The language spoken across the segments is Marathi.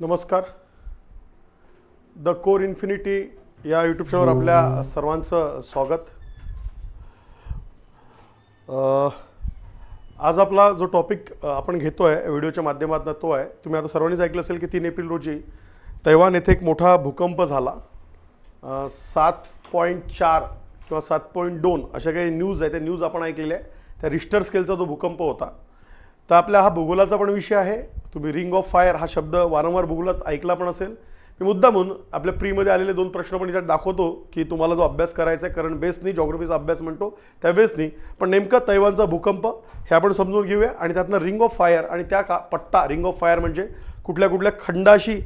नमस्कार. द कोर इन्फिनिटी या यूट्यूब चॅनलवर आपल्या सर्वांचं स्वागत. आज आपला जो टॉपिक आपण घेतो आहे व्हिडिओच्या माध्यमातून तो आहे. तुम्ही आता सर्वांनीच ऐकलं असेल की तीन एप्रिल रोजी तैवान येथे एक मोठा भूकंप झाला. सात पॉईंट चार किंवा सात पॉईंट दोन अशा काही न्यूज आहे त्या न्यूज आपण ऐकलेल्या आहे त्या रिस्टर स्केलचा जो भूकंप होता तर आपल्या हा भूगोलाचा पण विषय आहे. तुम्ही रिंग ऑफ फायर हा शब्द वारंवार भूगोलात ऐकला पण असेल. मी मुद्दा म्हणून आपल्या प्रीमध्ये आलेले दोन प्रश्न पण याच्यात दाखवतो की तुम्हाला जो अभ्यास करायचा आहे कारण बेसनी जॉग्रफीचा अभ्यास म्हणतो त्या बेसनी पण नेमका तैवानचा भूकंप हे आपण समजून घेऊया. आणि त्यातनं रिंग ऑफ फायर आणि त्या का पट्टा रिंग ऑफ फायर म्हणजे कुठल्या कुठल्या खंडाशी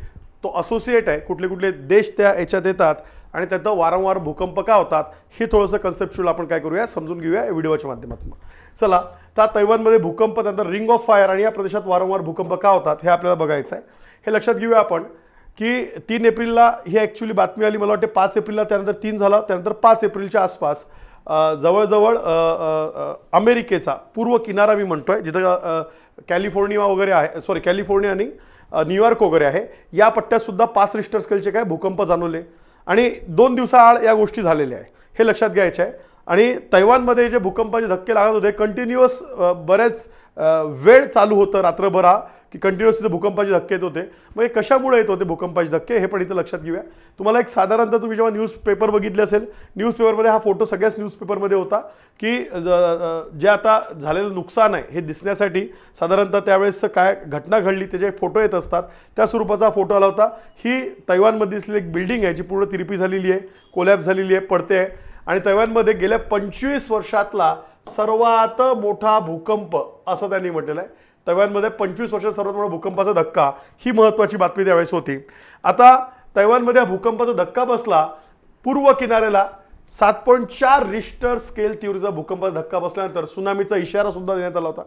तो असोसिएट आहे कुठले कुठले देश त्या याच्यात येतात आणि त्यातनं वारंवार भूकंप का होतात हे थोडंसं कन्सेप्च्युअल आपण काय करूया समजून घेऊया या व्हिडिओच्या माध्यमातून. चला त्या तैवानमध्ये भूकंप त्यानंतर रिंग ऑफ फायर आणि या प्रदेशात वारंवार भूकंप का होतात हे आपल्याला बघायचं आहे. हे लक्षात घेऊया आपण की तीन एप्रिलला ही ॲक्च्युली बातमी आली मला वाटते पाच एप्रिलला त्यानंतर तीन झाला त्यानंतर पाच एप्रिलच्या आसपास जवळजवळ अमेरिकेचा पूर्व किनारा मी म्हणतोय जिथं कॅलिफोर्निया वगैरे आहे सॉरी कॅलिफोर्निया आणि न्यूयॉर्क वगैरे आहे. या पट्ट्यातसुद्धा पाच रिस्टर स्केलचे काय भूकंप जाणवले. आणि दोन दिवसाआड या गोष्टी झालेल्या आहे. हे लक्षात घ्यायचं आहे. आणि तैवानमध्ये जे भूकंपाचे धक्के लागत होते कंटिन्युअस बरेच वेळ चालू होतं रात्रभर हा की कंटिन्युअस तिथे भूकंपाचे धक्के येत होते. मग हे कशामुळे येत होते भूकंपाचे धक्के हे पण इथं लक्षात घेऊया. तुम्हाला एक साधारणतः तुम्ही जेव्हा न्यूजपेपर बघितले असेल न्यूजपेपरमध्ये हा फोटो सगळ्याच न्यूजपेपरमध्ये होता की ज- जे आता झालेलं नुकसान आहे हे दिसण्यासाठी साधारणतः त्यावेळेस काय घटना घडली त्याचे फोटो येत असतात त्या स्वरूपाचा फोटो आला होता. ही तैवानमध्ये असलेली एक बिल्डिंग आहे जी पूर्ण तिरपी झालेली आहे कोलॅप झालेली आहे पडते आहे. आणि तैवानमध्ये गेल्या पंचवीस वर्षातला सर्वात मोठा भूकंप असं त्यांनी म्हटलेलं आहे. तैवानमध्ये पंचवीस वर्षात सर्वात मोठा भूकंपाचा धक्का ही महत्त्वाची बातमी त्यावेळेस होती. आता तैवानमध्ये हा भूकंपाचा धक्का बसला पूर्व किनाऱ्याला सात पॉईंट चार रिस्टर स्केल तीव्रचा भूकंपाचा धक्का बसल्यानंतर सुनामीचा इशारा सुद्धा देण्यात आला होता.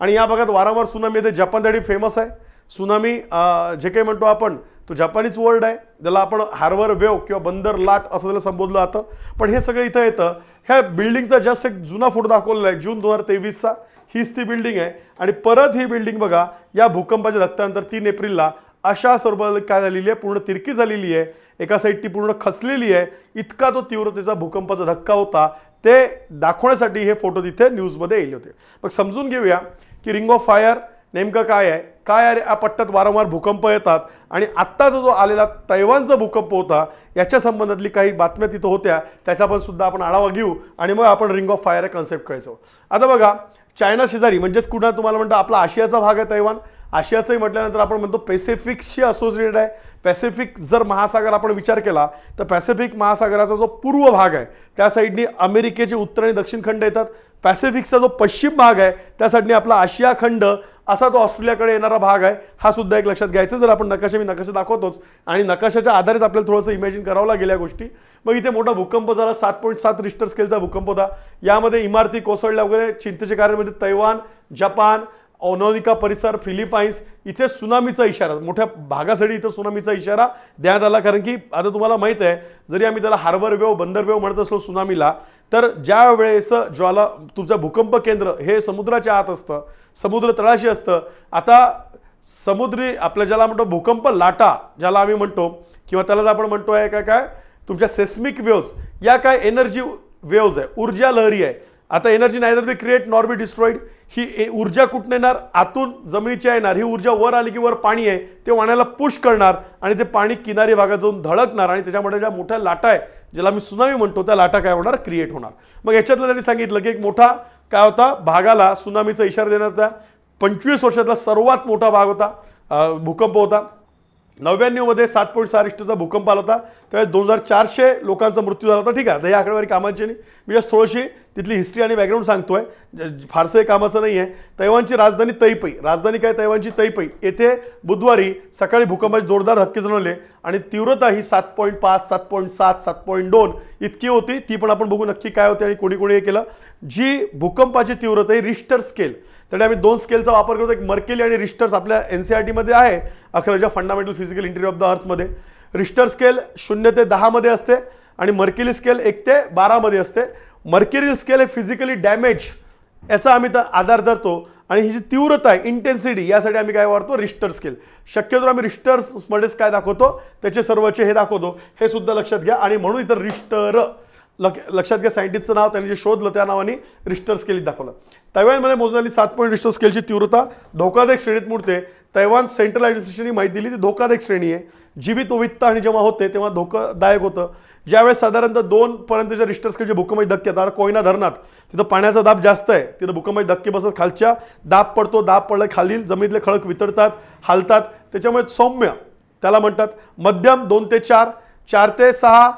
आणि या भागात वारंवार सुनामी येते जपानसाठी फेमस आहे. सुनामी जे काही म्हणतो आपण तो जपानीच वर्ल्ड आहे. ज्याला आपण हार्वर वेव किंवा बंदर लाट असं त्याला संबोधलं जातं. पण हे सगळं इथं येतं. ह्या बिल्डिंगचा जस्ट एक जुना फोटो दाखवलेला आहे. जून दोन हजार तेवीसचा. हीच ती बिल्डिंग आहे. आणि परत ही बिल्डिंग बघा या भूकंपाच्या धक्क्यानंतर तीन एप्रिलला अशा स्वरूपात काय झालेली आहे? पूर्ण तिरकी झालेली आहे. एका साईड ती पूर्ण खचलेली आहे. इतका तो तीव्रतेचा भूकंपाचा धक्का होता. ते दाखवण्यासाठी हे फोटो तिथे न्यूजमध्ये येले होते. मग समजून घेऊया की रिंग ऑफ फायर नेमकं काय आहे? काय आहे? या पट्ट्यात वारंवार भूकंप येतात आणि आत्ताचा जो आलेला तैवानचा भूकंप होता याच्या संबंधातली काही बातम्या तिथं होत्या. त्याचा पण सुद्धा आपण आढावा घेऊ आणि मग आपण रिंग ऑफ फायर कन्सेप्ट करायचो आता बघा चायना शेजारी म्हणजेच कुठं तुम्हाला म्हणतो आपला आशियाचा भाग आहे तैवान. आशियाचंही म्हटल्यानंतर आपण म्हणतो पॅसिफिकशी असोसिएटेड आहे. पॅसिफिक जर महासागर आपण विचार केला तर पॅसिफिक महासागराचा जो पूर्व भाग आहे त्या साईडनी अमेरिकेचे उत्तर आणि दक्षिण खंड येतात. पॅसिफिकचा जो पश्चिम भाग आहे त्या साईडनी आपला आशिया खंड असा तो ऑस्ट्रेलियाकडे येणारा भाग आहे हा सुद्धा एक लक्षात घ्यायचं. जर आपण नकाशा मी नकाशा दाखवतोच आणि नकाशाच्या आधारेच आपल्याला थोडंसं इमॅजिन करावं लागेल या गोष्टी. मग इथे मोठा भूकंप झाला सात पॉईंट सात रिस्टर स्केलचा भूकंप होता. यामध्ये इमारती कोसळल्या वगैरे चिंतेचे कारण म्हणजे तैवान जपान औनोनिका परिसर फिलिपाईन्स इथे सुनामीचा इशारा मोठ्या भागासाठी इथं सुनामीचा इशारा देण्यात आला. कारण की आता तुम्हाला माहीत आहे जरी आम्ही त्याला हार्बर वेव बंदर वेव म्हणत असलो सुनामीला तर ज्या वेळेस ज्वाला तुमचं भूकंप केंद्र हे समुद्राच्या आत असतं समुद्र तळाशी असतं आता समुद्री आपल्या ज्याला म्हणतो भूकंप लाटा ज्याला आम्ही म्हणतो किंवा त्याला आपण म्हणतो आहे काय काय तुमच्या सेस्मिक वेव्ज या काय एनर्जी वेव्ज आहे ऊर्जा लहरी आहे आता energy neither be created nor be destroyed ही ए- ऊर्जा कुठून येणार? आतून जमिनीच्या येणार. ही ऊर्जा वर आली की वर पाणी आहे. ते वाण्याला पुश करणार आणि ते पाणी किनारी भागात जाऊन धडकणार आणि त्याच्यामध्ये ज्या मोठ्या लाटा आहे ज्याला मी सुनामी म्हणतो त्या लाटा काय होणार? क्रिएट होणार. मग याच्यातलं त्यांनी सांगितलं की एक मोठा काय होता? भागाला सुनामीचा इशारा देण्यात होता पंचवीस वर्षातला सर्वात मोठा भाग होता. भूकंप होता. नव्याण्णवमध्ये सात पॉईंट सहा रिश्टरचा भूकंप आला होता. त्यावेळेस दोन हजार चारशे लोकांचा मृत्यू झाला होता. ठीक आहे. आता आकडेवारी कामाची नाही मी जस्ट थोडीशी तिथली हिस्ट्री आणि बॅकग्राऊंड सांगतोय. ज- फारसं हे कामाचं नाही आहे तैवानची राजधानी तैपई राजधानी काय तैवानची तैपई येथे बुधवारी सकाळी भूकंपाचे जोरदार धक्के जाणवले आणि तीव्रता ही सात पॉईंट पाच सात पॉईंट सात सात पॉईंट दोन इतकी होती. ती पण आपण बघू नक्की काय होते आणि कोणी कोणी हे केलं. जी भूकंपाची तीव्रता ही रिस्टर स्केल त्यामुळे आम्ही दोन स्केलचा वापर करतो. एक मर्केली आणि रिस्टर्स आपल्या एन सी आर टीमध्ये आहे. अकराच्या fundamental physical interview of the अर्थमध्ये Richter scale शून्य ते दहामध्ये असते आणि मर्केली स्केल एक ते बारामध्ये असते. मर्केरी स्केल हे फिजिकली डॅमेज याचा आम्ही तर आधार धरतो. आणि ही जी तीव्रता आहे इंटेन्सिटी यासाठी आम्ही काय वाढतो? रिस्टर स्केल शक्यतो आम्ही रिस्टर्समध्येच काय दाखवतो? त्याचे सर्वचे हे दाखवतो. हे सुद्धा लक्षात घ्या. आणि म्हणून इथं रिस्टर लक लक्षात घ्या सायंटिस्टचं नाव त्यांनी जे शोधलं त्या नावाने रिस्टर स्केल दाखवलं. तैवानमध्ये मोजलेली सात पॉईंट रिस्टर स्केलची तीव्रता धोकादायक श्रेणीत मोडते. तैवान सेंट्रल ॲडमिनिस्ट्रेशनने माहिती दिली ती धोकादायक श्रेणी आहे. जीवित वित्त आणि जेव्हा होते तेव्हा धोकादायक होतं. ज्यावेळेस साधारणतः दोन पर्यंतच्या रिस्टर स्केलचे भूकंपाचे धक्के आता कोयना धरणात तिथं पाण्याचा दाब जास्त आहे तिथं भूकंपाचे धक्के बसतात खालच्या दाब पडतो दाब पडला खालील जमिनीतले खडक वितळतात हालतात. त्याच्यामुळे सौम्य त्याला म्हणतात मध्यम दोन ते चार चार ते सहा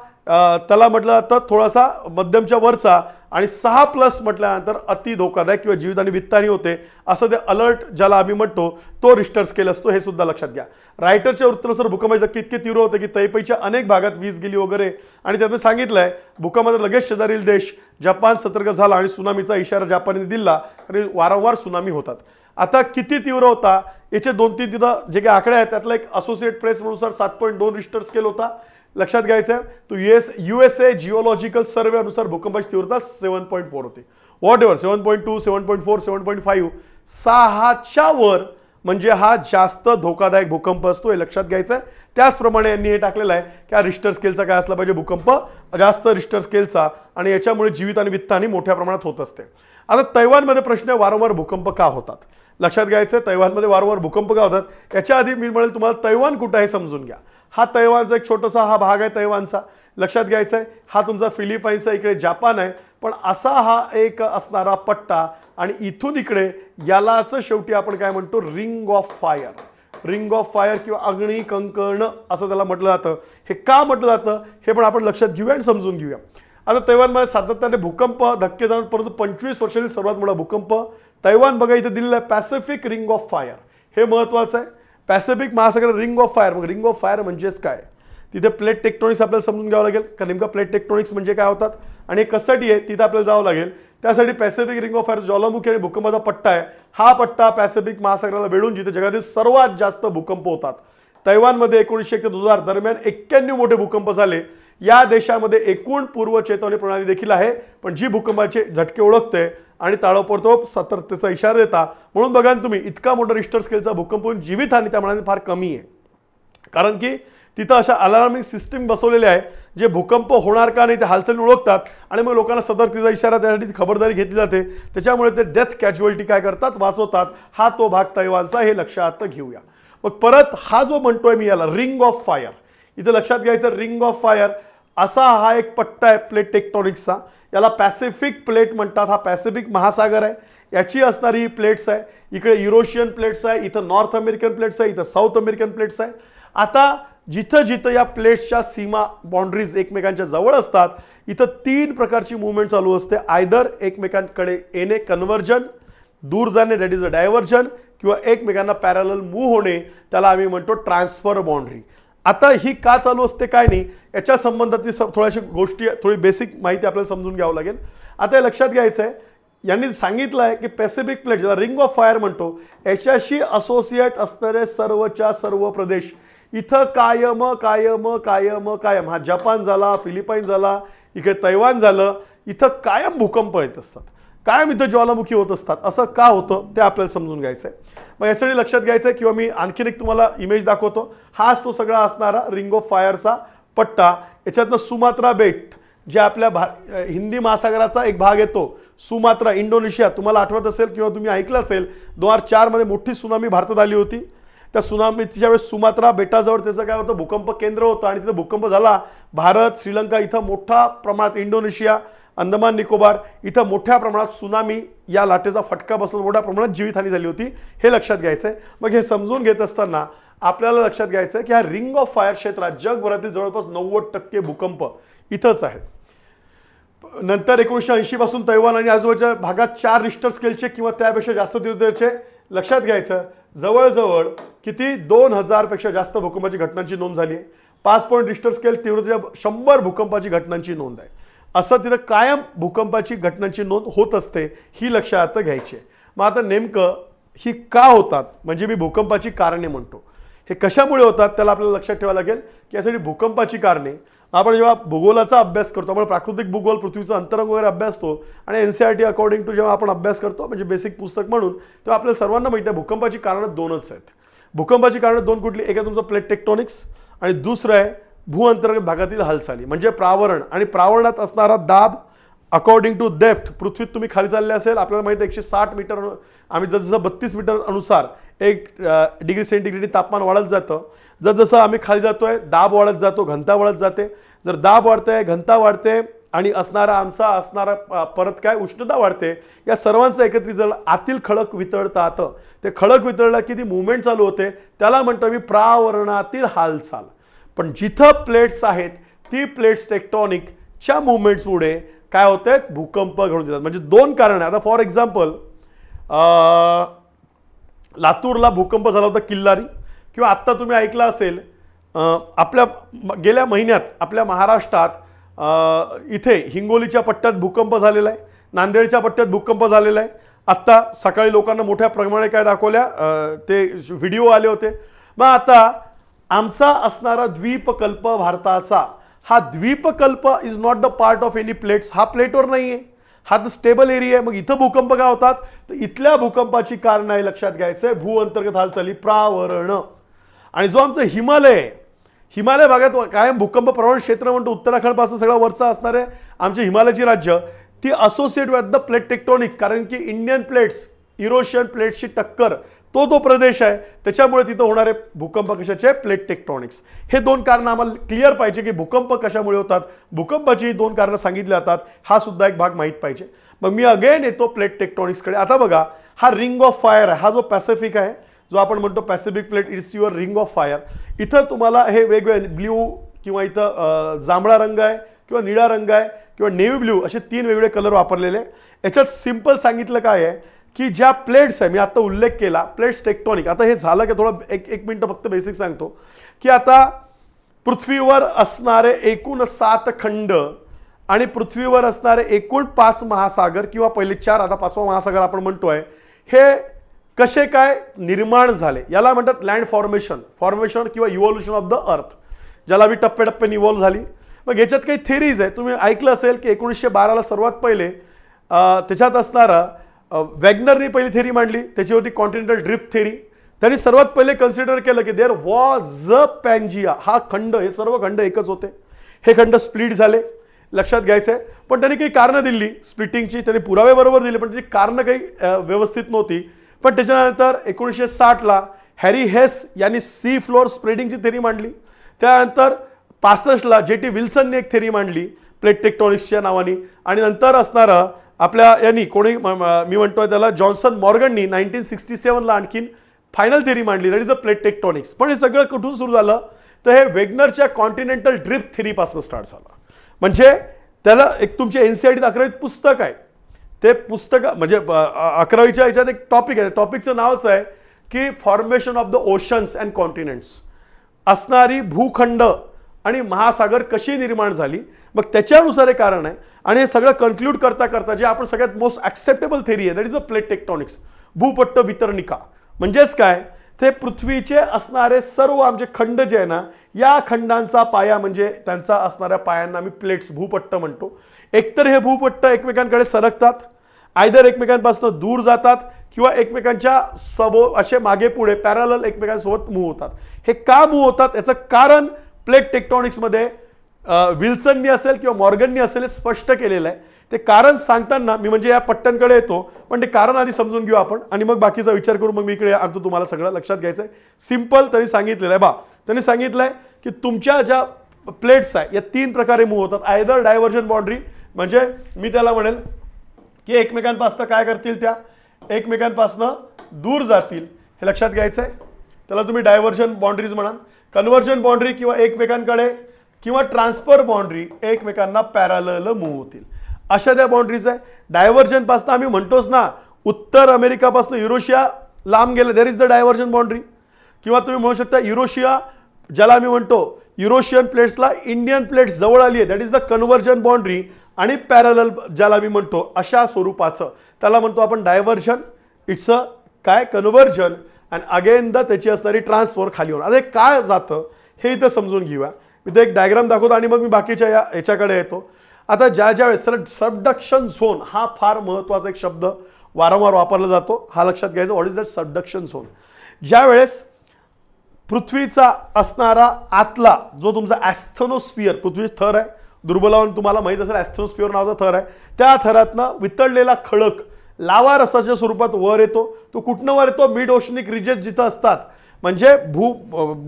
त्याला म्हटलं जातं थोडासा मध्यमच्या वरचा आणि सहा प्लस म्हटल्यानंतर अति धोकादायक किंवा जीवित आणि वित्तानी होते असं ते अलर्ट ज्याला आम्ही म्हणतो तो रिस्टर स्केल असतो हे सुद्धा लक्षात घ्या. रायटरच्या वृत्तानुसार भूकंपाचे धक्के इतके तीव्र होते की तैपैच्या अनेक भागात वीज गेली वगैरे. आणि त्यानं आहे भूकंपाचा लगेच शेजारील देश जपान सतर्क झाला आणि सुनामीचा इशारा जपानने दिला आणि वारंवार सुनामी होतात. आता किती तीव्र होता? याचे दोन तीन तिथं जे काही आकडे आहेत त्यातला एक असोसिएट प्रेसनुसार सात पॉईंट दोन रिस्टर स्केल होता. लक्षात घ्यायचं आहे तो युएस युएसए जिओलॉजिकल सर्वे अनुसार भूकंपाची तीव्रता सेवन पॉईंट फोर होती. Whatever seven point two seven point four seven point five सहाच्या वर म्हणजे हा जास्त धोकादायक भूकंप असतो हे लक्षात घ्यायचं आहे त्याचप्रमाणे यांनी हे टाकलेलं आहे की हा रिस्टर स्केलचा काय असला पाहिजे भूकंप? जास्त रिस्टर स्केलचा आणि याच्यामुळे जीवित आणि वित्तहानी मोठ्या प्रमाणात होत असते. आता तैवानमध्ये प्रश्न वारंवार भूकंप का होतात? लक्षात घ्यायचं आहे, तैवानमध्ये वारंवार भूकंप का होतात? याच्या आधी मी म्हणेल तुम्हाला तैवान कुठं आहे समजून घ्या. हा तैवानचा एक छोटासा हा भाग आहे तैवानचा. लक्षात घ्यायचा आहे हा तुमचा फिलिपाईन्सचा इकडे जापान आहे. पण असा हा एक असणारा पट्टा आणि इथून इकडे यालाच शेवटी आपण काय म्हणतो ring of fire. Ring of fire किंवा अग्नी कंकण असं त्याला म्हटलं जातं. हे का म्हटलं जातं हे पण आपण लक्षात घेऊया आणि समजून घेऊया. आता तैवानमध्ये म्हणजे सातत्याने भूकंप धक्के जाऊन परंतु पंचवीस वर्षातील सर्वात मोठा भूकंप. तैवान बघा इथे दिलेला आहे पॅसिफिक रिंग ऑफ फायर हे महत्वाचं आहे. पॅसिफिक महासागर रिंग ऑफ फायर. मग रिंग ऑफ फायर म्हणजेच काय? तिथे प्लेट टेक्टॉनिक्स आपल्याला समजून घ्यावं लागेल. का नेमका प्लेट टेक्टॉनिक्स म्हणजे काय होतात? आणि हे कशासाठी आहे तिथं आपल्याला जावं लागेल. त्यासाठी पॅसिफिक रिंग ऑफ फायर ज्वालामुखी आणि भूकंपाचा पट्टा आहे. हा पट्टा पॅसिफिक महासागराला वेढून जिथे जगातील सर्वात जास्त भूकंप होतात. तैवानमध्ये एकोणीसशे एक ते दोन हजार दरम्यान एक्क्याण्णव मोठे भूकंप झाले. या देशामध्ये एकूण पूर्व चेतवणी प्रणाली देखील आहे पण जी भूकंपाचे झटके ओळखते आणि ताळोपोरतो सतर्कतेचा इशारा देता. म्हणून बघा तुम्ही इतका मोठा रिस्टर स्केलचा भूकंप होऊन जीवितहानी त्या मनाने फार कमी आहे. कारण की तिथं अशा अलार्मिंग सिस्टीम बसवलेले आहे जे भूकंप होणार का नाही ते हालचाली ओळखतात आणि मग लोकांना सतर्कतेचा इशारा त्यासाठी खबरदारी घेतली जाते. त्याच्यामुळे ते डेथ कॅज्युअलिटी काय करतात वाचवतात. हा तो भाग तैवानचा हे लक्षात घेऊया. मग परत हा जो म्हणतोय मी याला रिंग ऑफ फायर इथं लक्षात घ्यायचं रिंग ऑफ फायर असा हा एक पट्टा आहे प्लेट टेक्टॉनिक्सचा याला पॅसिफिक प्लेट म्हणतात. हा पॅसिफिक महासागर आहे. याची असणारी ही प्लेट्स आहे. इकडे युरोशियन प्लेट्स आहे. इथं नॉर्थ अमेरिकन प्लेट्स आहे. इथं साऊथ अमेरिकन प्लेट्स आहे. आता जिथं जिथं या प्लेट्सच्या सीमा बाउंड्रीज एकमेकांच्या जवळ असतात इथं तीन प्रकारची मुवमेंट चालू असते. आयदर एकमेकांकडे येणे कन्व्हर्जन दूर जाणे दॅट इज अ डायव्हर्जन किंवा एकमेकांना पॅरल मूव्ह होणे त्याला आम्ही म्हणतो ट्रान्सफर बाउंड्री आता ही का चालू असते काय नाही याच्या संबंधातील थोड्याशी थोड्याशा गोष्टी थोडी बेसिक माहिती आपल्याला समजून घ्यावं लागेल. आता हे लक्षात घ्यायचं आहे यांनी सांगितलं आहे की पॅसिफिक प्लेट ज्याला रिंग ऑफ फायर म्हणतो याच्याशी असोसिएट असणारे सर्वच्या सर्व प्रदेश इथं कायम कायम कायम कायम. हा जपान झाला फिलिपाईन झाला इकडे तैवान झालं इथं कायम भूकंप येत असतात. कायम इथं ज्वालामुखी होत असतात? असं का होतं? ते आपल्याला समजून घ्यायचं आहे मग यासाठी लक्षात घ्यायचं आहे किंवा मी आणखीन एक तुम्हाला इमेज दाखवतो. हाच तो सगळा असणारा रिंग ऑफ फायरचा पट्टा. याच्यातनं सुमात्रा बेट जे आपल्या भा हिंदी महासागराचा एक भाग येतो. Sumatra Indonesia. तुम्हाला आठवत असेल किंवा तुम्ही ऐकलं असेल दोन हजार चारमध्ये मोठी सुनामी भारतात आली होती. त्या सुनामीच्या वेळेस सुमात्रा बेटाजवळ त्याचं काय होतं? भूकंप केंद्र होतं आणि तिथं भूकंप झाला. भारत श्रीलंका इथं मोठ्या प्रमाणात इंडोनेशिया अंदमान निकोबार इथं मोठ्या प्रमाणात सुनामी या लाटेचा फटका बसून मोठ्या प्रमाणात जीवितहानी झाली होती. हे लक्षात घ्यायचं आहे मग हे समजून घेत असताना आपल्याला लक्षात घ्यायचं आहे की हा रिंग ऑफ फायर क्षेत्रात जगभरातील जवळपास नव्वद टक्के भूकंप इथंच आहेत नंतर एकोणीसशे ऐंशी पासून तैवान आणि आजूबाजूच्या भागात चार रिस्टर स्केलचे किंवा त्यापेक्षा जास्त तीव्रतेचे लक्षात घ्यायचं. जवळजवळ किती? दोन हजारपेक्षा जास्त भूकंपाची घटनांची नोंद झाली आहे. पाच पॉईंट रिस्टर स्केल तीव्रतेच्या शंभर भूकंपाची घटनांची नोंद आहे. असं तिथं कायम भूकंपाची घटनांची नोंद होत असते ही लक्षात घ्यायची आहे. मग आता नेमकं ही का होतात? म्हणजे मी भूकंपाची कारणे म्हणतो. हे कशामुळे होतात त्याला आपल्याला लक्षात ठेवावं लागेल की यासाठी भूकंपाची कारणे. आपण जेव्हा भूगोलाचा अभ्यास करतो आपण प्राकृतिक भूगोल पृथ्वीचा अंतरंग वगैरे अभ्यासतो आणि N C R T according to जेव्हा आपण अभ्यास करतो म्हणजे बेसिक पुस्तक म्हणून तेव्हा आपल्या सर्वांना माहिती आहे भूकंपाची कारणं दोनच आहेत. भूकंपाची कारणं दोन कुठली? एक आहे तुमचं प्लेट टेक्टॉनिक्स आणि दुसरं आहे भूअंतर्गत भागातील हालचाली म्हणजे प्रावरण आणि प्रावरणात असणारा दाब अकॉर्डिंग टू देफ्ट पृथ्वीत तुम्ही खाली चालले असेल आपल्याला माहिती आहे एकशे साठ मीटर आम्ही जसं बत्तीस मीटर अनुसार एक डिग्री सेंटीग्रेड तापमान वाढत जातं जसजसं आम्ही खाली जातो आहे दाब वाढत जातो घनता वाढत जाते. जर दाब वाढते घनता वाढते आणि असणारा आमचा असणारा परत काय उष्णता वाढते या सर्वांचं एकत्रित जर आतील खडक वितळतात ते खडक वितळलं की ती मुवमेंट चालू होते. त्याला म्हणतो मी प्रावरणातील हालचाल. पण जिथं प्लेट्स आहेत ती प्लेट्स टेक्टॉनिकच्या मुवमेंट्समुळे काय होते भूकंप घडून देतात म्हणजे दोन कारण आहे आता फॉर एक्झाम्पल लातूरला भूकंप झाला होता किल्लारी. किंवा आत्ता तुम्ही ऐकलं असेल आपल्या गेल्या महिन्यात आपल्या महाराष्ट्रात इथे हिंगोलीच्या पट्ट्यात भूकंप झालेला आहे. नांदेडच्या पट्ट्यात भूकंप झालेला आहे. आत्ता सकाळी लोकांना मोठ्या प्रमाणे काय दाखवल्या? ते व्हिडिओ आले होते. मग आता आमचा असणारा द्वीपकल्प भारताचा हा द्वीपकल्प is not the part of any plates हा प्लेटवर नाही आहे हा तर स्टेबल एरिया आहे. मग इथं भूकंप का होतात? तर इथल्या भूकंपाची कारण आहे लक्षात घ्यायचं आहे भू अंतर्गत हालचाली प्रावरण. आणि जो आमचं हिमालय आहे हिमालय भागात कायम भूकंप प्रवण क्षेत्र म्हणतो उत्तराखंडपासून सगळं वरचं असणार आहे. आमची हिमालयाची राज्य ती associate with the plate tectonics कारण की इंडियन प्लेट्स इरोशियन प्लेट्सची टक्कर तो तो प्रदेश आहे. त्याच्यामुळे तिथं होणारे भूकंप कशाचे? प्लेट टेक्टॉनिक्स हे दोन कारणं आम्हाला क्लिअर पाहिजे की भूकंप कशामुळे होतात. भूकंपाची दोन कारणं सांगितली जातात. हा सुद्धा एक भाग माहीत पाहिजे. मग मी अगेन येतो प्लेट टेक्टॉनिक्सकडे आता बघा हा रिंग ऑफ फायर आहे. हा जो पॅसिफिक आहे जो आपण म्हणतो Pacific plate it's your ring of fire इथं तुम्हाला हे वेगवेगळे ब्ल्यू किंवा इथं जांभळा रंग आहे किंवा निळा रंग आहे किंवा नेव्ही ब्ल्यू असे तीन वेगवेगळे कलर वापरलेले. आहे. याच्यात सिंपल सांगितलं काय आहे? की ज्या प्लेट्स आहे मी आता उल्लेख केला प्लेट्स टेक्टॉनिक. आता हे झालं की थोडं एक एक मिनटं फक्त बेसिक सांगतो. की आता पृथ्वीवर असणारे एकूण सात खंड आणि पृथ्वीवर असणारे एकूण पाच महासागर किंवा पहिले चार आता पाचवा महासागर आपण म्हणतोय हे कसे काय निर्माण झाले? याला म्हणतात लँड फॉर्मेशन फॉर्मेशन किंवा इव्हॉल्युशन ऑफ द अर्थ ज्याला मी टप्प्याटप्प्याने इव्हॉल्व झाली. मग याच्यात काही थेरीज आहे. तुम्ही ऐकलं असेल की एकोणीसशे बाराला सर्वात पहिले त्याच्यात असणारा वॅग्नरने पहिली थेरी मांडली त्याची होती कॉन्टिनेंटल ड्रिफ्ट थेरी त्यांनी सर्वात पहिले कन्सिडर केलं की देअर वॉज अ पॅन्जिया हा खंड हे सर्व खंड एकच होते. हे खंड स्प्लिट झाले. लक्षात घ्यायचं आहे पण त्यांनी काही कारणं दिली. स्प्लिटिंगची त्यांनी पुरावे बरोबर दिले पण त्याची कारणं काही व्यवस्थित नव्हती. पण त्याच्यानंतर एकोणीसशे साठला हॅरी हेस यांनी सी फ्लोअर स्प्रेडिंगची थेरी मांडली. त्यानंतर पासष्टला जे टी विल्सनने एक थेरी मांडली प्लेट टेक्टॉनिक्सच्या नावाने. आणि नंतर असणारं आपल्या यांनी कोणी म- मी म्हणतोय त्याला जॉन्सन मॉर्गननी नाईन्टीन सिक्स्टी सेवनला आणखीन फायनल थेरी मांडली. That is a plate tectonics पण हे सगळं कुठून सुरू झालं? तर हे वेगनरच्या कॉन्टिनेंटल ड्रिफ्ट थेरीपासून स्टार्ट झालं. म्हणजे त्याला एक तुमच्या एन सी आर टीत अकरावीत पुस्तक आहे. ते पुस्तक म्हणजे अकरावीच्या ह्याच्यात एक टॉपिक आहे. टॉपिकचं नावच आहे की formation of the oceans and continents असणारी भूखंड आणि महासागर कशी निर्माण झाली? मग त्याच्यानुसार हे कारण आहे. आणि हे सगळं कन्क्ल्यूड करता करता जे आपण सगळ्यात मोस्ट ॲक्सेप्टेबल थेरी आहे that is a plate tectonics भूपट्ट वितरणिका. म्हणजेच काय? ते पृथ्वीचे असणारे सर्व आमचे खंड जे आहे ना या खंडांचा पाया म्हणजे त्यांचा असणाऱ्या पायांना आम्ही प्लेट्स भूपट्ट म्हणतो. एकतर हे भूपट्ट एकमेकांकडे सरकतात आयदर एकमेकांपासून दूर जातात किंवा एकमेकांच्या सबो असे मागे पुढे पॅरल एकमेकांसोबत मूव्ह होतात. हे का मूव्ह होतात? याचं कारण प्लेट टेक्टॉनिक्समध्ये विल्सननी असेल किंवा मॉर्गननी असेल हे स्पष्ट केलेलं आहे. ते कारण सांगताना मी म्हणजे या पट्ट्यांकडे येतो पण ते कारण आधी समजून घेऊ आपण. आणि मग बाकीचा विचार करून मग मी इकडे आणतो तुम्हाला सगळं लक्षात घ्यायचं आहे सिंपल त्यांनी सांगितलेलं आहे. बा त्यांनी सांगितलं आहे की तुमच्या ज्या प्लेट्स आहे या तीन प्रकारे मूव्ह होतात. आयदर डायव्हर्जन बाउंड्री म्हणजे मी त्याला म्हणेल की एकमेकांपासनं काय करतील त्या? एकमेकांपासनं दूर जातील. हे लक्षात घ्यायचं आहे त्याला तुम्ही डायव्हर्जन बाउंड्रीज म्हणाल. कन्व्हर्जन बाउंड्री किंवा एकमेकांकडे किंवा ट्रान्सफर बाउंड्री एकमेकांना पॅरालल मूव्ह होतील अशा त्या बाउंड्रीज आहे. डायव्हर्जनपासनं आम्ही म्हणतोच ना उत्तर अमेरिकापासून युरोशिया लांब गेलं. There is the divergent boundary किंवा तुम्ही म्हणू शकता युरोशिया ज्याला आम्ही म्हणतो युरोशियन प्लेट्सला इंडियन प्लेट्स जवळ आली आहे. That is the convergent boundary आणि पॅरल ज्याला आम्ही म्हणतो अशा स्वरूपाचं. त्याला म्हणतो आपण डायव्हर्जन इट्स अ काय? कन्व्हर्जन आणि अगेनदा त्याची असणारी ट्रान्सफर खाली होणार आता काय जातं हे इथं समजून घेऊया. मी ते एक डायग्राम दाखवतो आणि मग मी बाकीच्या या याच्याकडे येतो. आता ज्या ज्या वेळेस तर सबडक्शन झोन हा फार महत्त्वाचा एक शब्द वारंवार वापरला जातो. हा लक्षात घ्यायचा what is that subduction zone ज्या वेळेस पृथ्वीचा असणारा आतला जो तुमचा ॲस्थनोस्फिअर पृथ्वीचा थर आहे दुर्बलावन तुम्हाला माहीत असेल ॲस्थनोस्फिअर नावाचा थर आहे त्या थरातनं वितळलेला खळक लावा रसाच्या स्वरूपात वर येतो तो कुठनं वर येतो? मिड ओशनिक रिजेस जिथं असतात. म्हणजे भू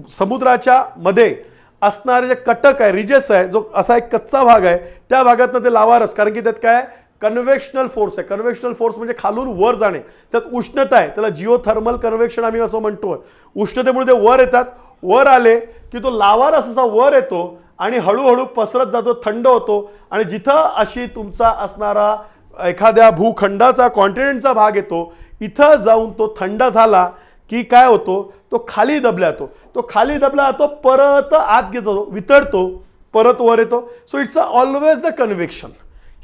समुद्राच्या मध्ये असणारे जे कटक आहे रिजेस आहे जो असा एक कच्चा भाग आहे त्या भागातनं ते लावारस कारण की त्यात काय आहे? कन्व्हेक्शनल फोर्स आहे. कन्व्हेक्शनल फोर्स म्हणजे खालून वर जाणे. त्यात उष्णता आहे. त्याला जिओ थर्मल कन्व्हेक्शन आम्ही असं म्हणतो. उष्णतेमुळे ते वर येतात. वर आले की तो लावारस असा वर येतो आणि हळूहळू पसरत जातो थंड होतो. आणि जिथं अशी तुमचा असणारा एखाद्या भूखंडाचा कॉन्टिनेंटचा भाग येतो इथं जाऊन तो थंड झाला की काय होतो? तो खाली दबला जातो तो खाली दबला जातो परत आत घेतो वितळतो परत वर येतो. So it's a always the convection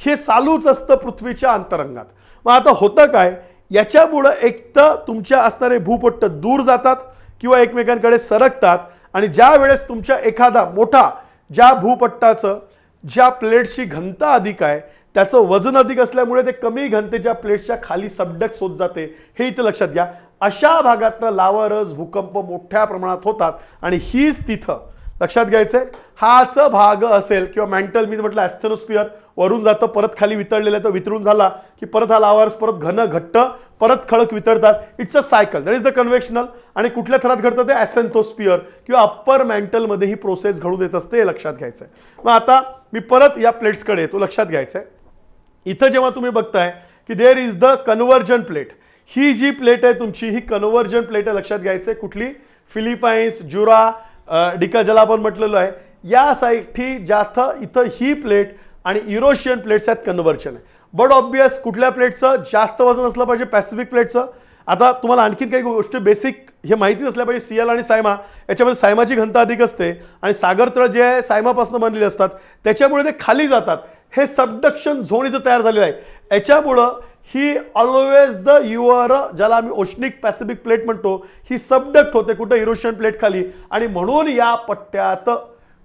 हे चालूच असतं पृथ्वीच्या अंतरंगात. मग आता होतं काय? याच्यामुळं एक तर तुमच्या असणारे भूपट्ट दूर जातात किंवा एकमेकांकडे सरकतात आणि ज्या वेळेस तुमच्या एखादा मोठा ज्या भूपट्टाचं ज्या प्लेटशी घनता अधिक आहे त्याचं वजन अधिक असल्यामुळे ते कमी घनतेच्या प्लेट्सच्या खाली सबडक्स होत जाते. हे इथं लक्षात घ्या. अशा भागातनं लावारस भूकंप मोठ्या प्रमाणात होतात आणि हीच तिथं. लक्षात घ्यायचंय. हाच भाग असेल किंवा मॅन्टल मी म्हटलं ॲस्थेनोस्फिअर वरून जातं परत खाली वितळलेलं आहे तो वितळून झाला की परत हा लावारस परत घन घट्ट परत खळक वितळतात. It's a cycle that is the convectional आणि कुठल्या थरात घडतं ते? ॲसेंथोस्पियर किंवा अप्पर मॅन्टलमध्ये ही प्रोसेस घडून येत असते हे लक्षात घ्यायचं आहे मग आता मी परत या प्लेट्सकडे येतो. लक्षात घ्यायचं आहे इथं जेव्हा तुम्ही बघताय की there is the convergent plate ही जी प्लेट आहे तुमची ही कन्व्हर्जन प्लेट आहे लक्षात घ्यायचं आहे कुठली? फिलिपाईन्स जुरा डिका ज्याला आपण म्हटलेलं आहे. या साठी जाथ इथं ही प्लेट आणि युरोशियन प्लेट्स आहेत कन्व्हर्जन आहे. बट ऑब्वियस कुठल्या प्लेटचं जास्त वजन असलं पाहिजे पॅसिफिक प्लेटचं आता तुम्हाला आणखीन काही गोष्टी बेसिक हे माहिती असल्या पाहिजे. सियल आणि सायमा याच्यामध्ये सायमाची घनता अधिक असते. आणि सागरतळ जे आहे सायमापासून बनलेले असतात. त्याच्यामुळे ते खाली जातात. हे सबडक्शन झोन इथं तयार झालेलं आहे. याच्यामुळं ही ऑलवेज द युअर ज्याला आम्ही ओशनिक पॅसिफिक प्लेट म्हणतो ही सबडक्ट होते कुठं इरोशियन प्लेट खाली. आणि म्हणून या पट्ट्यात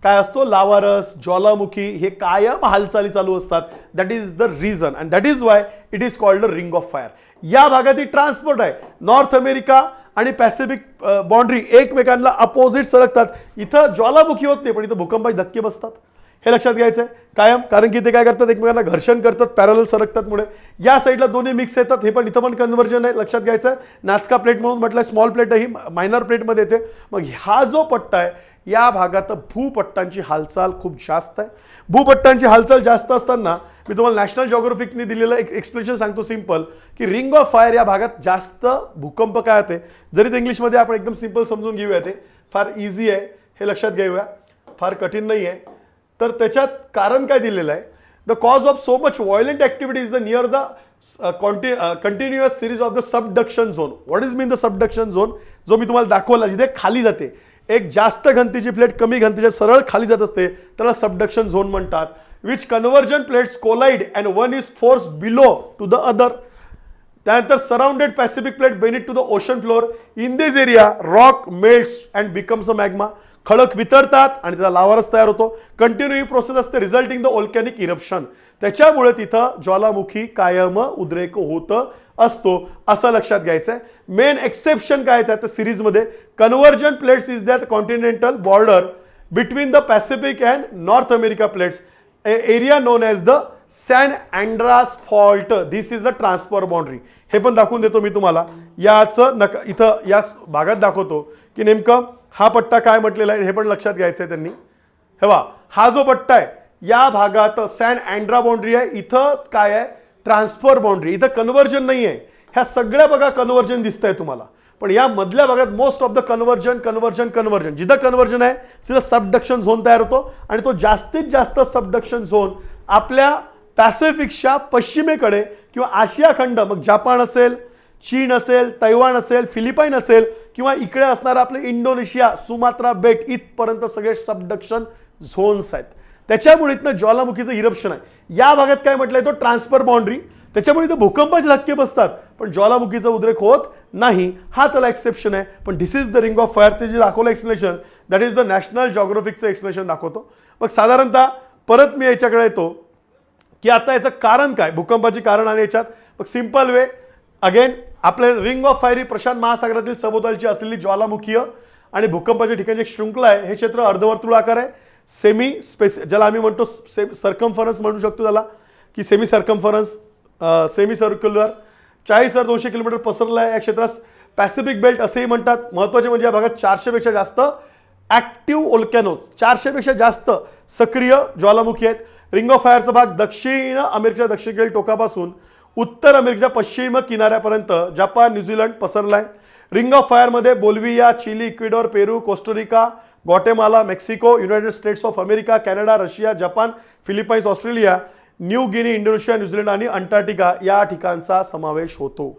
काय असतो? लावारस ज्वालामुखी हे कायम हालचाली चालू असतात. That is the reason and that is why it is called the ring of fire या भागात ही ट्रान्सपोर्ट आहे. नॉर्थ अमेरिका आणि पॅसिफिक बाउंड्री uh, एकमेकांना अपोजिट सरकतात इथं ज्वालामुखी होत नाही पण इथं भूकंपाचे धक्के बसतात. हे लक्षात घ्यायचं आहे कायम कारण की ते काय करतात? एकमेकांना घर्षण करतात पॅरल सरकतात मुळे या साईडला दोन्ही मिक्स येतात हे पण इथं पण कन्व्हर्जन आहे लक्षात घ्यायचं आहे नाचका प्लेट म्हणून म्हटलं स्मॉल प्लेट ही मायनर प्लेटमध्ये येते. मग हा जो पट्टा आहे या भागात भूपट्टांची हालचाल खूप जास्त आहे. भूपट्टांची हालचाल जास्त असताना मी तुम्हाला नॅशनल जॉग्राफिकनी दिलेलं एक एक्सप्लेनेशन सांगतो सिंपल की रिंग ऑफ फायर या भागात जास्त भूकंप काय होते? जरी ते इंग्लिशमध्ये आपण एकदम सिंपल समजून घेऊया ते. फार इझी आहे हे लक्षात घेऊया. फार कठीण नाही आहे तर त्याच्यात कारण काय दिलेलं आहे? The cause of so much violent activity is the near the continuous series of the subduction zone what is mean the subduction zone जो मी तुम्हाला दाखवला जिथे खाली जाते. एक जास्त घंतीची प्लेट कमी घंतीच्या सरळ खाली जात असते त्याला सबडक्शन झोन म्हणतात which convergence plates collide and one is forced below to the other त्यानंतर surrounded Pacific plate beneath to the ocean floor in this area rock melts and becomes a magma खडक वितरतात आणि त्याचा लावारस तयार होतो. कंटिन्यू ही प्रोसेस असते. रिझल्टिंग द ओल्कॅनिक इरप्शन त्याच्यामुळे तिथं ज्वालामुखी कायम उद्रेक होत असतो असं लक्षात घ्यायचं आहे मेन एक्सेप्शन काय आहे त्या सिरीजमध्ये convergent plates is that continental border between the Pacific and North America plates area known as the San Andreas fault this is the transfer boundary हे पण दाखवून देतो मी तुम्हाला. याचं नका इथं या भागात दाखवतो की नेमकं हा पट्टा काय म्हटलेला आहे हे पण लक्षात घ्यायचं आहे त्यांनी. हे वा हा जो पट्टा आहे या भागात सॅन अँड्रा बाउंड्री आहे इथं काय आहे? Transfer boundary. इथं कन्व्हर्जन नाही आहे. ह्या सगळ्या बघा कन्व्हर्जन दिसतंय तुम्हाला. पण या मधल्या भागात most of the convergent convergent convergent जिथं कन्व्हर्जन आहे तिथं सबडक्शन झोन तयार होतो आणि तो जास्तीत जास्त सबडक्शन झोन आपल्या पॅसिफिकच्या पश्चिमेकडे किंवा आशिया खंड मग जपान असेल चीन असेल तैवान असेल फिलिपाईन असेल किंवा इकडे असणारं आपलं इंडोनेशिया सुमात्रा बेट इथपर्यंत सगळे सबडक्शन झोन्स आहेत. त्याच्यामुळे इथनं ज्वालामुखीचं इरप्शन आहे. या भागात काय म्हटलंय तो ट्रान्सफर बाउंड्री त्याच्यामुळे इथं भूकंपाचे धक्के बसतात पण ज्वालामुखीचा उद्रेक होत नाही. हा त्याला एक्सेप्शन आहे. पण this is the ring of fire ते जे दाखवलं explanation that is the National जॉग्राफिकचं explanation दाखवतो. मग साधारणतः परत मी याच्याकडे येतो की आता याचं कारण काय? भूकंपाचे कारण आणि याच्यात. मग सिंपल वे अगेन आपले रिंग ऑफ फायर ही प्रशांत महासागरातील सभोवतालची असलेली ज्वालामुखीय आणि भूकंपाच्या ठिकाणी एक शृंखला आहे. हे क्षेत्र अर्धवर्तुळाकार आहे. सेमी स्पेस ज्याला आम्ही म्हणतो से सर्कम्फरन्स म्हणू शकतो त्याला. की सेमी सर्कम्फरन्स सेमी सर्क्युलर चाळीस हजार दोनशे किलोमीटर पसरलं आहे या क्षेत्रास. पॅसिफिक बेल्ट असेही म्हणतात. महत्त्वाचे म्हणजे या भागात चारशेपेक्षा जास्त ॲक्टिव्ह ओल्कॅनोज चारशेपेक्षा जास्त सक्रिय ज्वालामुखी आहेत. रिंग ऑफ फायरचा भाग दक्षिण अमेरिकेच्या दक्षिणेकडील टोकापासून उत्तर अमेरिकेच्या पश्चिम किनाऱ्यापर्यंत जपान न्यूझीलंड पसरला आहे ring of फायरमध्ये Bolivia Chile Ecuador Peru Costa Rica Guatemala Mexico United States of America Canada Russia Japan Philippines Australia New Guinea Indonesia New Zealand आणि अंटार्क्टिका या ठिकाणचा समावेश होतो.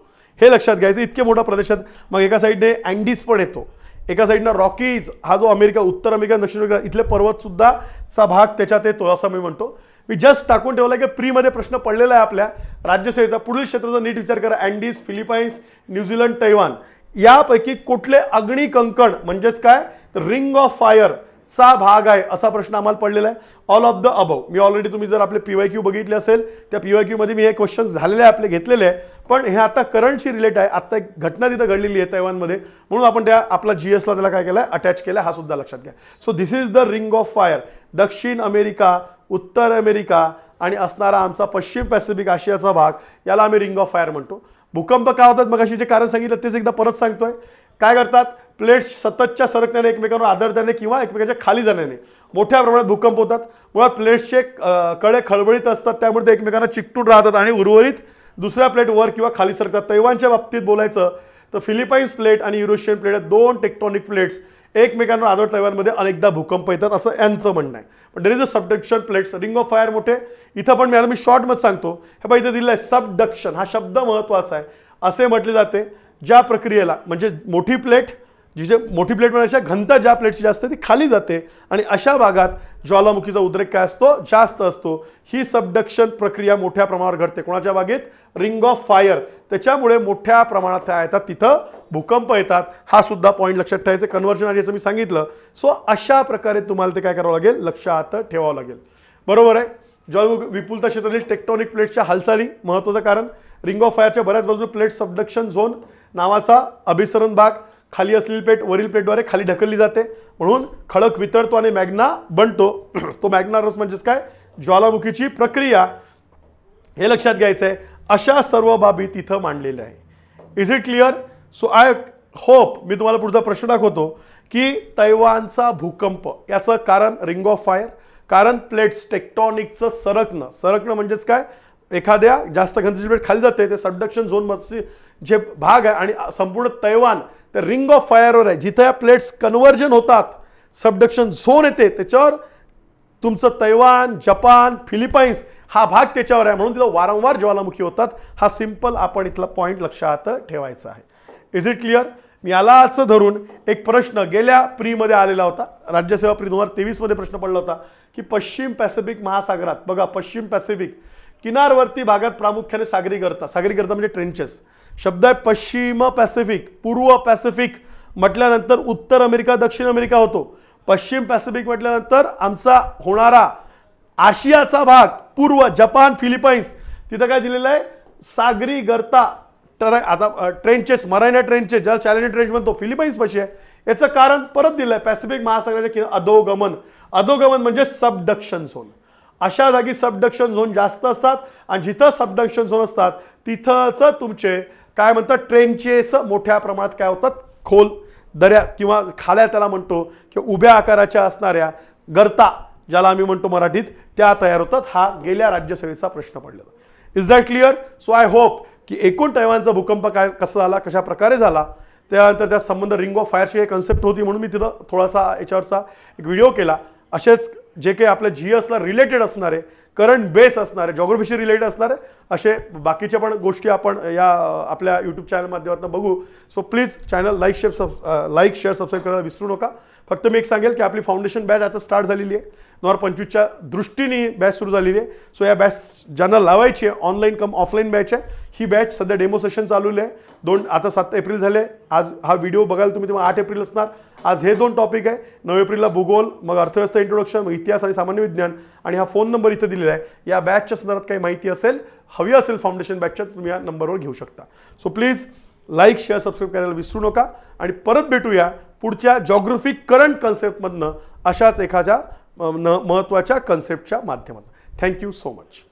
हे लक्षात घ्यायचं इतके मोठ्या प्रदेशात मग एका साईडने अँडीज पण येतो. एका साईडनं रॉकीज हा जो अमेरिका उत्तर अमेरिका दक्षिण अमेरिका इथले पर्वतसुद्धाचा चा भाग त्याच्यात येतो असं मी म्हणतो. मी जस्ट टाकून ठेवला की प्रीमध्ये प्रश्न पडलेला आहे आपल्या. राज्यसेवेचा पुढील क्षेत्राचा नीट विचार करा. अँडीज फिलिपाईन्स न्यूझीलंड तैवान यापैकी कुठले अग्निकंकण म्हणजेच काय? रिंग ऑफ फायर चा भाग आहे असा प्रश्न आम्हाला पडलेला आहे. ऑल ऑफ द अबव मी ऑलरेडी तुम्ही जर आपले पीवाय क्यू बघितले असेल त्या पीवाय क्यूमध्ये मी हे क्वेश्चन झालेले आहे आपले घेतलेले आहे. पण हे आता करंटशी रिलेट आहे. आता एक घटना तिथं घडलेली आहे तैवानमध्ये म्हणून आपण त्या आपला जी एसला त्याला काय केलं आहे अटॅच केलं हा सुद्धा लक्षात घ्या. So this is the ring of fire दक्षिण अमेरिका उत्तर अमेरिका आणि असणारा आमचा पश्चिम पॅसिफिक आशियाचा भाग याला आम्ही रिंग ऑफ फायर म्हणतो. भूकंप काय होतात? मग जे कारण सांगितलं तेच एकदा परत सांगतोय. काय करतात? प्लेट्स सततच्या सरकण्याने एकमेकांवर आदळल्याने किंवा एकमेकाच्या खाली जाण्याने. मोठ्या प्रमाणात भूकंप होतात. मुळात प्लेट्सचे कळे खळबळीत असतात. त्यामुळे ते एकमेकांना चिकटून राहतात आणि उर्वरित दुसऱ्या प्लेट वर किंवा खाली सरकतात. तैवानच्या बाबतीत बोलायचं तर फिलिपाईन्स प्लेट आणि युरोशियन प्लेट दोन टेक्टॉनिक प्लेट्स एकमेकांवर आदळ तैवानमध्ये अनेकदा भूकंप येतात असं यांचं म्हणणं आहे. पण there is a subduction plates ring of fire मोठे. इथं पण मी आता मी शॉर्टमध्ये सांगतो. हे बघा इथं दिलं आहे सबडक्शन हा शब्द महत्त्वाचा आहे. असे म्हटले जाते ज्या प्रक्रियेला म्हणजे मोठी प्लेट जी मोठी प्लेट म्हणजे घनता ज्या प्लेटची जास्त ती खाली जाते. आणि अशा भागात ज्वालामुखीचा उद्रेक काय असतो? जास्त असतो. ही सबडक्शन प्रक्रिया मोठ्या प्रमाणावर घडते. कोणाच्या बागेत? रिंग ऑफ फायर त्याच्यामुळे मोठ्या प्रमाणात त्या येतात. तिथं भूकंप येतात. हा सुद्धा पॉईंट लक्षात ठेवायचं. कन्व्हर्जन आणि असं मी सांगितलं. सो अशा प्रकारे तुम्हाला ते काय करावं लागेल? लक्षात ठेवावं लागेल. बरोबर आहे? ज्वालामुख विपुलता क्षेत्रातील टेक्टॉनिक प्लेट्सच्या हालचाली महत्त्वाचं कारण. रिंग ऑफ फायरच्या बऱ्याच बाजूला प्लेट सबडक्शन झोन नावाचा अभिसरण भाग. खाली असलेली प्लेट वरील प्लेटद्वारे खाली ढकलली जाते. म्हणून खडक वितळतो आणि मॅग्ना बनतो. तो मॅग्ना रस म्हणजेच काय? ज्वालामुखीची प्रक्रिया. हे लक्षात घ्यायचं आहे अशा सर्व बाबी तिथं मांडलेल्या आहे. Is it clear so I hope मी तुम्हाला पुढचा प्रश्न दाखवतो की तैवानचा भूकंप याचं कारण रिंग ऑफ फायर कारण प्लेट्स टेक्टॉनिकचं सरकणं. सरकणं म्हणजेच काय? एखाद्या जास्त घनतेची प्लेट खाली जाते ते सबडक्शन झोनमध्ये जे भाग आहे आणि संपूर्ण तैवान ते रिंग ऑफ फायरवर आहे. जिथं या प्लेट्स कन्वर्जन होतात सबडक्शन झोन येते त्याच्यावर तुमचं तैवान जपान फिलिपाईन्स हा भाग त्याच्यावर आहे. म्हणून तिथं वारंवार ज्वालामुखी होतात. हा सिंपल आपण इथला पॉईंट लक्षात ठेवायचा आहे. इज इट क्लिअर मी यालाच धरून एक प्रश्न गेल्या प्रीमध्ये आलेला होता. राज्यसेवा प्री दोन हजार तेवीसमध्ये प्रश्न पडला होता की पश्चिम पॅसिफिक महासागरात बघा पश्चिम पॅसिफिक किनारवर्ती भागात प्रामुख्याने सागरी करता सागरी करता म्हणजे ट्रेंचेस शब्द आहे पश्चिम पॅसिफिक पूर्व पॅसिफिक म्हटल्यानंतर उत्तर अमेरिका दक्षिण अमेरिका होतो. पश्चिम पॅसिफिक म्हटल्यानंतर आमचा होणारा आशियाचा भाग पूर्व जपान फिलिपाईन्स. तिथं काय दिलेलं आहे? सागरी गर्ता तर आता ट्रेंचेस मरायना ट्रेंचेस ज्याला चॅलेंज ट्रेंच म्हणतो फिलिपाईन्स पशी आहे. याचं कारण परत दिलं आहे पॅसिफिक महासागराच्या किना अधोगमन. अधोगमन म्हणजे सबडक्शन झोन अशा जागी सबडक्शन झोन जास्त असतात आणि जिथं सबडक्शन झोन असतात तिथंच तुमचे काय म्हणतात ट्रेंचेस मोठ्या प्रमाणात काय होतात खोल दऱ्या किंवा खाल्या त्याला म्हणतो किंवा उभ्या आकाराच्या असणाऱ्या गर्ता ज्याला आम्ही म्हणतो मराठीत त्या तयार होतात. हा गेल्या राज्यसभेचा प्रश्न पडलेला. Is that clear so I hope की एकूण तैवानचा भूकंप काय कसा झाला कशा प्रकारे झाला त्यानंतर त्या संबंध रिंग ऑफ फायरशी एक कन्सेप्ट होती म्हणून मी तिथं थोडासा याच्यावरचा एक व्हिडिओ केला. असेच जे काही आपल्या जी एसला रिलेटेड असणारे करंट बेस असणारे जॉग्रफीशी रिलेटेड असणारे असे बाकीच्या पण गोष्टी आपण या आपल्या यूट्यूब चॅनल माध्यमातून बघू. So please channel like share subs like share subscribe करायला विसरू नका. फक्त मी एक सांगेल की आपली फाउंडेशन बॅच आता स्टार्ट झालेली आहे. दोन हजार पंचवीसच्या दृष्टीने ही बॅच सुरू झालेली आहे. सो या बॅच ज्यांना लावायची आहे ऑनलाईन कम ऑफलाईन बॅच आहे. ही बॅच सध्या डेमो सेशन चालू आहे दोन आता सात एप्रिल झाले. आज हा व्हिडिओ बघायला तुम्ही तेव्हा आठ एप्रिल असणार. आज हे दोन टॉपिक आहे. नऊ एप्रिलला भूगोल मग अर्थव्यवस्था इंट्रोडक्शन मग इतिहास आणि सामान्य विज्ञान. आणि हा फोन नंबर इथं दिलेला आहे. या बॅचच्या संदर्भात काही माहिती असेल हवी असेल फाउंडेशन बॅचच्या तुम्ही या नंबरवर घेऊ शकता. So please like share subscribe करायला विसरू नका. आणि परत भेटूया पुढच्या जॉग्रफिक करंट कन्सेप्टमधनं अशाच एखाद्या न महत्त्वाच्या कन्सेप्टच्या माध्यमातून. Thank you so much